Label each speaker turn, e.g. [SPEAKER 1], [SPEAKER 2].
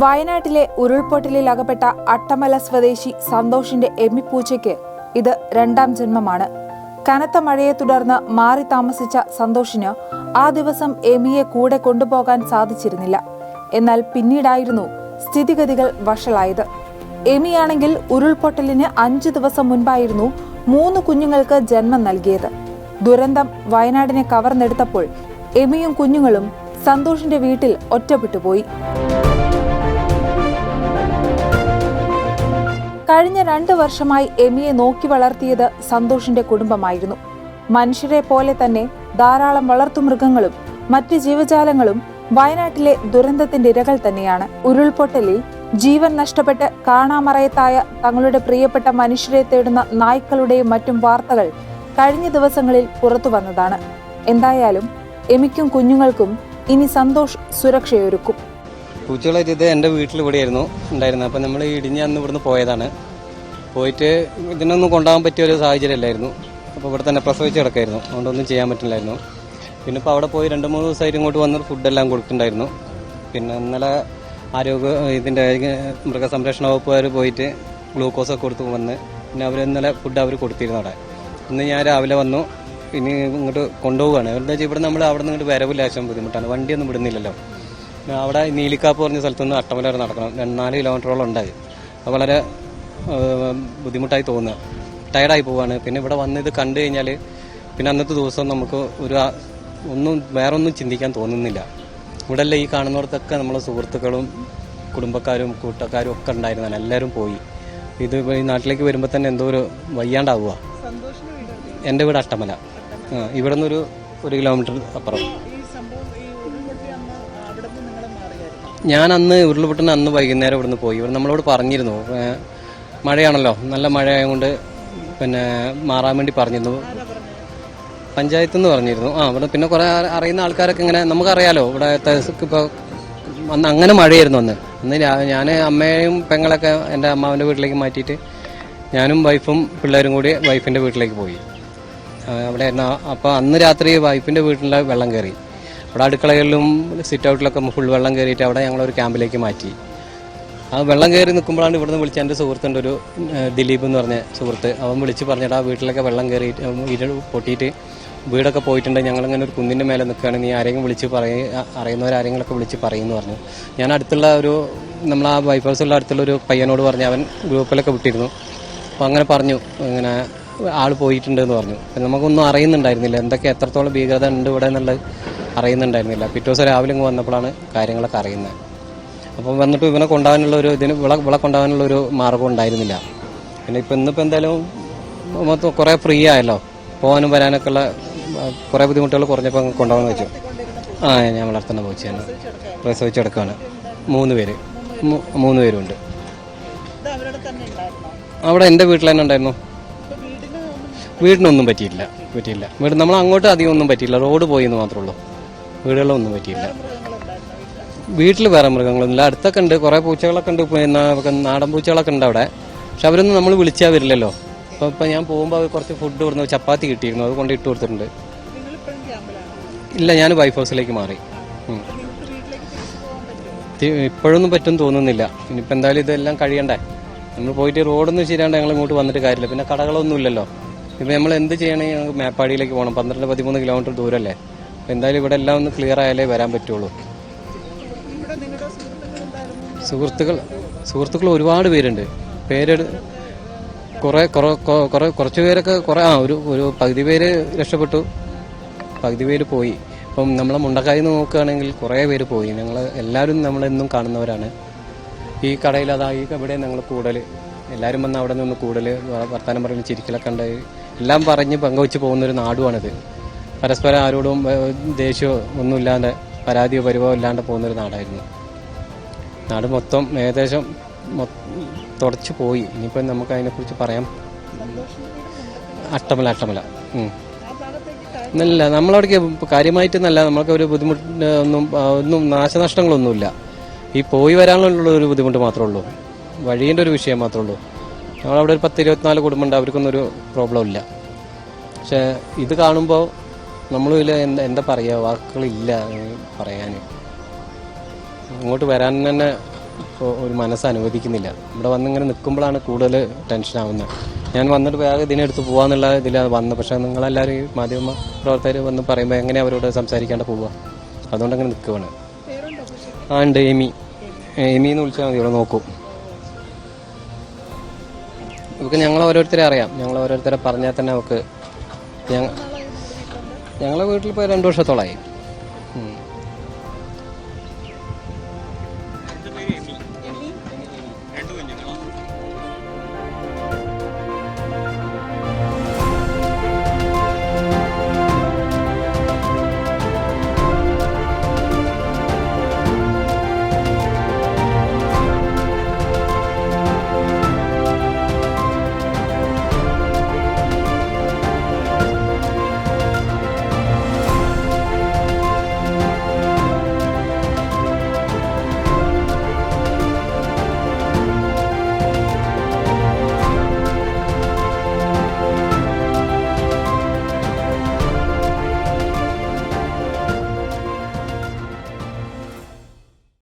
[SPEAKER 1] വയനാട്ടിലെ ഉരുൾപൊട്ടലിൽ അകപ്പെട്ട അട്ടമല സ്വദേശി സന്തോഷിന്റെ എമ്മിപ്പൂച്ചയ്ക്ക് ഇത് രണ്ടാം ജന്മമാണ്. കനത്ത മഴയെ തുടർന്ന് മാറി താമസിച്ച സന്തോഷിന് ആ ദിവസം എമിയെ കൂടെ കൊണ്ടുപോകാൻ സാധിച്ചിരുന്നില്ല. എന്നാൽ പിന്നീടായിരുന്നു സ്ഥിതിഗതികൾ വഷളായത്. എമിയാണെങ്കിൽ ഉരുൾപൊട്ടലിന് അഞ്ച് ദിവസം മുൻപായിരുന്നു മൂന്ന് കുഞ്ഞുങ്ങൾക്ക് ജന്മം നൽകിയത്. ദുരന്തം വയനാടിനെ കവർന്നെടുത്തപ്പോൾ എമിയും കുഞ്ഞുങ്ങളും സന്തോഷിന്റെ വീട്ടിൽ ഒറ്റപ്പെട്ടുപോയി. കഴിഞ്ഞ രണ്ട് വർഷമായി എമിയെ നോക്കി വളർത്തിയത് സന്തോഷിന്റെ കുടുംബമായിരുന്നു. മനുഷ്യരെ പോലെ തന്നെ ധാരാളം വളർത്തുമൃഗങ്ങളും മറ്റ് ജീവജാലങ്ങളും വയനാട്ടിലെ ദുരന്തത്തിന്റെ ഇരകൾ തന്നെയാണ്. ഉരുൾപൊട്ടലിൽ ജീവൻ നഷ്ടപ്പെട്ട് കാണാമറയത്തായ തങ്ങളുടെ പ്രിയപ്പെട്ട മനുഷ്യരെ തേടുന്ന നായ്ക്കളുടെയും മറ്റും വാർത്തകൾ കഴിഞ്ഞ ദിവസങ്ങളിൽ പുറത്തു വന്നതാണ്. എന്തായാലും എമിക്കും കുഞ്ഞുങ്ങൾക്കും ഇനി സന്തോഷ് സുരക്ഷയൊരുക്കും.
[SPEAKER 2] പൂച്ചകളായിട്ട് ഇത് എന്റെ വീട്ടിൽ ഇവിടെയായിരുന്നു ഉണ്ടായിരുന്നത്. അപ്പം നമ്മൾ ഇടിഞ്ഞ് അന്ന് ഇവിടുന്ന് പോയതാണ്. പോയിട്ട് ഇതിനൊന്നും കൊണ്ടുപോകാൻ പറ്റിയ ഒരു സാഹചര്യം അല്ലായിരുന്നു അപ്പോൾ ഇവിടെ തന്നെ പ്രസവിച്ച് കിടക്കായിരുന്നു. അതുകൊണ്ടൊന്നും ചെയ്യാൻ പറ്റില്ലായിരുന്നു. പിന്നെ ഇപ്പോൾ അവിടെ പോയി രണ്ട് മൂന്ന് ദിവസമായിട്ട് ഇങ്ങോട്ട് വന്ന് ഫുഡെല്ലാം കൊടുത്തിട്ടുണ്ടായിരുന്നു. പിന്നെ ഇന്നലെ ആരോഗ്യ ഇതിന്റെ മൃഗസംരക്ഷണ വകുപ്പുകാർ പോയിട്ട് ഗ്ലൂക്കോസൊക്കെ കൊടുത്ത് വന്ന് പിന്നെ അവർ ഇന്നലെ ഫുഡ് അവർ കൊടുത്തിരുന്നു അവിടെ. ഇന്ന് ഞാൻ രാവിലെ വന്നു. ഇനി ഇങ്ങോട്ട് കൊണ്ടുപോവുകയാണ്. എന്താ വെച്ചാൽ ഇവിടെ നമ്മൾ അവിടെ നിന്ന് ഇങ്ങോട്ട് വരവില്ല ആവശ്യം ബുദ്ധിമുട്ടാണ്. വണ്ടിയൊന്നും വിടുന്നില്ലല്ലോ. അവിടെ നീലിക്കാപ്പ് പറഞ്ഞ സ്ഥലത്ത് നിന്ന് അട്ടമല വരെ നടക്കണം. രണ്ട് നാല് കിലോമീറ്ററോളം ഉണ്ടായി അത് വളരെ ബുദ്ധിമുട്ടായി തോന്നുക. ടയർഡായി പോവാണ്. പിന്നെ ഇവിടെ വന്ന് ഇത് കണ്ടു കഴിഞ്ഞാൽ പിന്നെ അന്നത്തെ ദിവസം നമുക്ക് ഒരു ഒന്നും വേറെ ഒന്നും ചിന്തിക്കാൻ തോന്നുന്നില്ല. ഇവിടെ ഈ കാണുന്നവർക്കൊക്കെ നമ്മളെ സുഹൃത്തുക്കളും കുടുംബക്കാരും കൂട്ടക്കാരും ഒക്കെ ഉണ്ടായിരുന്നതാണ്. എല്ലാവരും പോയി. ഇത് ഈ നാട്ടിലേക്ക് വരുമ്പോൾ തന്നെ എന്തോ ഒരു വയ്യാണ്ടാവുക. എന്റെ വീട് അട്ടമല. ഇവിടെ നിന്നൊരു ഒരു കിലോമീറ്റർ അപ്പുറം. ഞാൻ അന്ന് ഉരുൾപൊട്ടുന്ന അന്ന് വൈകുന്നേരം ഇവിടുന്ന് പോയി. ഇവിടെ നമ്മളോട് പറഞ്ഞിരുന്നു. മഴയാണല്ലോ. നല്ല മഴയായതുകൊണ്ട് പിന്നെ മാറാൻ വേണ്ടി പറഞ്ഞിരുന്നു. പഞ്ചായത്ത് എന്ന് പറഞ്ഞിരുന്നു. ആ ഇവിടെ പിന്നെ കുറെ അറിയുന്ന ആൾക്കാരൊക്കെ ഇങ്ങനെ നമുക്കറിയാലോ. ഇവിടെ ഇപ്പോൾ അന്ന് അങ്ങനെ മഴയായിരുന്നു അന്ന്. അന്ന് ഞാൻ അമ്മയും പെങ്ങളൊക്കെ എന്റെ അമ്മാവന്റെ വീട്ടിലേക്ക് മാറ്റിയിട്ട് ഞാനും വൈഫും പിള്ളേരും കൂടി വൈഫിന്റെ വീട്ടിലേക്ക് പോയി. അവിടെ അപ്പോൾ അന്ന് രാത്രി വൈഫിന്റെ വീട്ടിലെ വെള്ളം കയറി. അവിടെ അടുക്കളകളിലും സിറ്റ് ഔട്ടിലൊക്കെ ഫുൾ വെള്ളം കയറിയിട്ട് അവിടെ ഞങ്ങളൊരു ക്യാമ്പിലേക്ക് മാറ്റി. ആ വെള്ളം കയറി നിൽക്കുമ്പോഴാണ് ഇവിടുന്ന് വിളിച്ച എന്റെ സുഹൃത്തുണ്ട് ഒരു ദിലീപ് എന്ന് പറഞ്ഞ സുഹൃത്ത്. അവൻ വിളിച്ച് പറഞ്ഞിട്ട് ആ വീട്ടിലൊക്കെ വെള്ളം കയറിയിട്ട് ഇര പൊട്ടിയിട്ട് വീടൊക്കെ പോയിട്ടുണ്ട്. ഞങ്ങളിങ്ങനെ ഒരു കുന്നിന്റെ മേലെ നിൽക്കുകയാണ്. നീ ആരെങ്കിലും വിളിച്ച് പറയ അറിയുന്നവരാരെങ്കിലൊക്കെ വിളിച്ച് പറയുമെന്ന് പറഞ്ഞു. ഞാൻ അടുത്തുള്ള ഒരു നമ്മൾ ആ ബൈപ്പാസുള്ള അടുത്തുള്ള ഒരു പയ്യനോട് പറഞ്ഞ് അവൻ ഗ്രൂപ്പിലൊക്കെ വിട്ടിരുന്നു. അപ്പോൾ അങ്ങനെ പറഞ്ഞു ഇങ്ങനെ ആൾ പോയിട്ടുണ്ടെന്ന് പറഞ്ഞു. നമുക്കൊന്നും അറിയുന്നുണ്ടായിരുന്നില്ല. എന്തൊക്കെ എത്രത്തോളം ഭീകരത ഉണ്ട് ഇവിടെ എന്നുള്ളത് അറിയുന്നുണ്ടായിരുന്നില്ല. പിറ്റേ ദിവസം രാവിലെ ഇങ്ങ് വന്നപ്പോഴാണ് കാര്യങ്ങളൊക്കെ അറിയുന്നത്. അപ്പം വന്നിട്ട് ഇവനെ കൊണ്ടുപോകാനുള്ള ഒരു ഇതിന് വിള വിള കൊണ്ടുപോകാനുള്ള ഒരു മാർഗം ഉണ്ടായിരുന്നില്ല. പിന്നെ ഇപ്പം ഇന്നിപ്പോൾ എന്തായാലും മൊത്തം കുറേ ഫ്രീ ആയല്ലോ. പോകാനും വരാനൊക്കെ ഉള്ള കുറേ ബുദ്ധിമുട്ടുകൾ കുറഞ്ഞപ്പോൾ അങ്ങ് കൊണ്ടുപോകാൻ വെച്ചു ആ ഞാൻ വളർത്തുന്ന പൂച്ചയാണ് പ്രസവിച്ചെടുക്കുകയാണ് മൂന്ന് പേര്. മൂന്ന് പേരുണ്ട്. അവിടെ എന്റെ വീട്ടിൽ തന്നെ ഉണ്ടായിരുന്നു. വീടിനൊന്നും പറ്റിയില്ല പറ്റിയില്ല വീട് നമ്മൾ അങ്ങോട്ട് അധികം ഒന്നും പറ്റിയില്ല റോഡ് പോയി എന്ന് മാത്രമേ ഉള്ളൂ. വീടുകളൊന്നും പറ്റിയില്ല. വീട്ടിൽ വേറെ മൃഗങ്ങളൊന്നുമില്ല. അടുത്തൊക്കെ ഉണ്ട്. കുറേ പൂച്ചകളൊക്കെ ഉണ്ട്. നാടൻ പൂച്ചകളൊക്കെ ഉണ്ട് അവിടെ. പക്ഷെ അവരൊന്നും നമ്മൾ വിളിച്ചാൽ വരില്ലല്ലോ. ഇപ്പം ഞാൻ പോകുമ്പോൾ അവർ കുറച്ച് ഫുഡ് കൊടുത്തു ചപ്പാത്തി കിട്ടിയിരുന്നു. അത് കൊണ്ട് ഇട്ട് കൊടുത്തിട്ടുണ്ട്. ഇല്ല ഞാൻ വൈഫ് ഹൗസിലേക്ക് മാറി. ഇപ്പോഴൊന്നും പറ്റും തോന്നുന്നില്ല. ഇനിയിപ്പോൾ എന്തായാലും ഇതെല്ലാം കഴിയണ്ടേ. നമ്മൾ പോയിട്ട് റോഡൊന്നും ശരിയാണ്ട് ഞങ്ങൾ ഇങ്ങോട്ട് വന്നിട്ട് കാര്യമില്ല. പിന്നെ കടകളൊന്നും ഇല്ലല്ലോ. ഇപ്പം നമ്മൾ എന്ത് ചെയ്യണമെങ്കിൽ ഞങ്ങൾക്ക് മേപ്പാടിയിലേക്ക് പോകണം പന്ത്രണ്ട് പതിമൂന്ന് കിലോമീറ്റർ ദൂരമല്ലേ അപ്പം എന്തായാലും ഇവിടെ എല്ലാം ഒന്ന് ക്ലിയർ ആയാലേ വരാൻ പറ്റുള്ളൂ. സുഹൃത്തുക്കൾ സുഹൃത്തുക്കൾ ഒരുപാട് പേരുണ്ട്. പേരെടു കുറേ കുറെ കുറെ കുറച്ച് പേരൊക്കെ കുറെ ആ ഒരു ഒരു പകുതി പേര് രക്ഷപ്പെട്ടു. പകുതി പേര് പോയി. ഇപ്പം നമ്മളെ മുണ്ടക്കായി നോക്കുകയാണെങ്കിൽ കുറേ പേര് പോയി. ഞങ്ങൾ എല്ലാവരും നമ്മളെന്നും കാണുന്നവരാണ്. ഈ കടയിൽ അതാ ഈ ഇവിടെ ഞങ്ങൾ കൂടൽ എല്ലാവരും വന്ന് അവിടെ നിന്ന് കൂടൽ വർത്തമാനം പറഞ്ഞ് ചിരിക്കലൊക്കെ ഉണ്ടായി എല്ലാം പറഞ്ഞ് പങ്കുവച്ച് പോകുന്നൊരു നാടുമാണിത് പരസ്പരം ആരോടും ദേഷ്യമോ ഒന്നുമില്ലാണ്ട് പരാതിയോ പരിഭവോ ഇല്ലാണ്ട് പോകുന്നൊരു നാടായിരുന്നു. നാട് മൊത്തം ഏകദേശം തുടച്ചു പോയി. ഇനിയിപ്പോൾ നമുക്ക് അതിനെക്കുറിച്ച് പറയാം. അട്ടമല അട്ടമല. എന്നല്ല നമ്മളവിടേക്ക് കാര്യമായിട്ട് നല്ല നമ്മൾക്ക് ഒരു ബുദ്ധിമുട്ട് ഒന്നും ഒന്നും നാശനഷ്ടങ്ങളൊന്നുമില്ല. ഈ പോയി വരാനുള്ള ഒരു ബുദ്ധിമുട്ട് മാത്രമേ ഉള്ളൂ. വഴീന്റെ ഒരു വിഷയം മാത്രമേ ഉള്ളൂ. നമ്മളവിടെ ഒരു പത്ത് ഇരുപത്തിനാല് കുടുംബമുണ്ട്. അവർക്കൊന്നും ഒരു പ്രോബ്ലം ഇല്ല. പക്ഷേ ഇത് കാണുമ്പോൾ നമ്മൾ എന്താ എന്താ പറയുക വാക്കുകളില്ല പറയാൻ ഇങ്ങോട്ട് വരാൻ തന്നെ ഇപ്പോൾ ഒരു മനസ്സ് അനുവദിക്കുന്നില്ല. ഇവിടെ വന്നിങ്ങനെ നിൽക്കുമ്പോഴാണ് കൂടുതൽ ടെൻഷനാവുന്നത് ഞാൻ വന്നിട്ട് വേഗം ഇതിനെടുത്ത് പോകാന്നുള്ള ഇതിലാണ് വന്നത് പക്ഷേ നിങ്ങളെല്ലാവരും ഈ മാധ്യമ പ്രവർത്തകർ വന്ന് പറയുമ്പോൾ എങ്ങനെ അവരോട് സംസാരിക്കാണ്ട് പോവുക അതുകൊണ്ട് അങ്ങനെ നിൽക്കുവാണ് ആ ഉണ്ട് എമി. എമി എന്ന് വിളിച്ചാൽ മതി ഇവിടെ നോക്കൂ. നമുക്ക് ഞങ്ങൾ ഓരോരുത്തരെ അറിയാം. ഞങ്ങൾ ഓരോരുത്തരെ പറഞ്ഞാൽ തന്നെ നമുക്ക് ഞങ്ങൾ ഞങ്ങളെ വീട്ടിൽ ഇപ്പോൾ രണ്ട് വർഷത്തോളമായി.